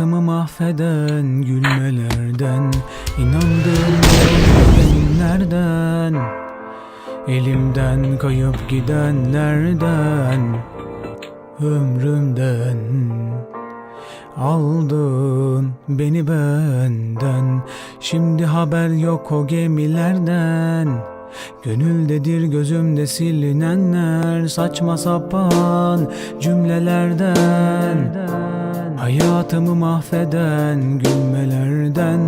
Hayatımı mahveden gülmelerden inandığım günlerden Elimden kayıp gidenlerden Ömrümden. Aldın beni benden Şimdi haber yok o gemilerden. Gönüldedir gözümde silinenler Saçma sapan cümlelerden Hayatımı mahveden gülmelerden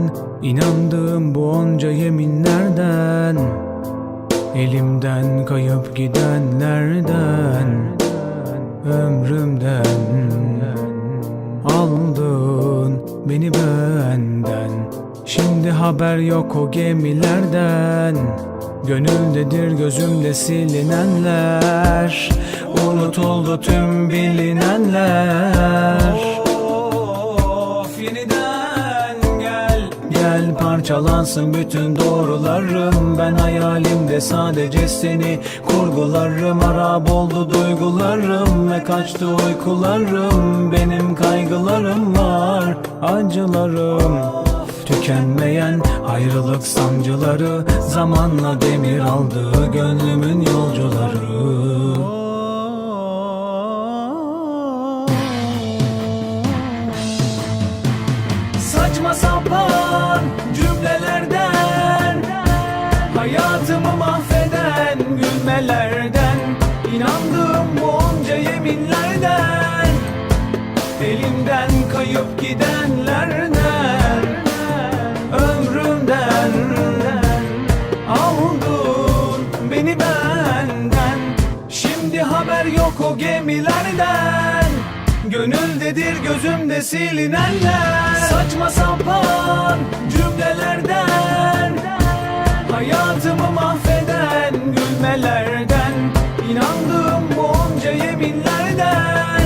İnandığım bu onca yeminlerden Elimden kayıp gidenlerden Ömrümden Aldın beni benden. Şimdi haber yok o gemilerden Gönüldedir gözümde silinenler Unutuldu tüm bilinenler gel parçalansın bütün doğrularım. Ben hayalimde sadece seni kurgularım. Harap oldu duygularım ve kaçtı uykularım. Benim kaygılarım var acılarım. Tükenmeyen ayrılık sancıları Zamanla demir aldı gönlümün yolcuları sapan cümlelerden Hayatımı mahveden gülmelerden İnandığım bu onca yeminlerden Elimden kayıp gidenlerden Ömrümden Aldın beni benden Şimdi haber yok o gemilerden Gönüldedir gözümde silinenler. Saçma sapan cümlelerden. Hayatımı mahveden gülmelerden. İnandığım bu onca yeminlerden.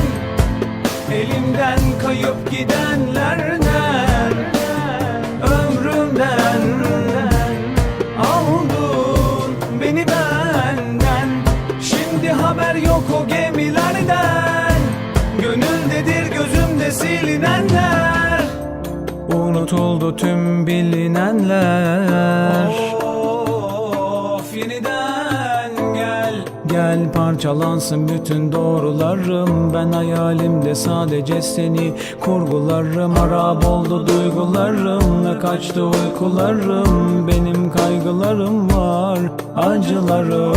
Elimden kayıp gidenlerden gözümde silinenler Unutuldu tüm bilinenler. Of yeniden gel. Gel parçalansın bütün doğrularım. Ben hayalimde sadece seni kurgularım. Harap oldu duygularım ve kaçtı uykularım. Benim kaygılarım var acılarım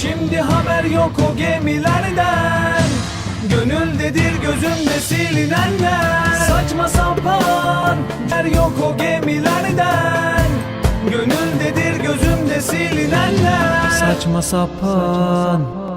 Şimdi haber yok o gemilerden. Gönüldedir gözümde silinenler. Saçma sapan Yer yok o gemilerden. Gönüldedir gözümde silinenler. Saçma sapan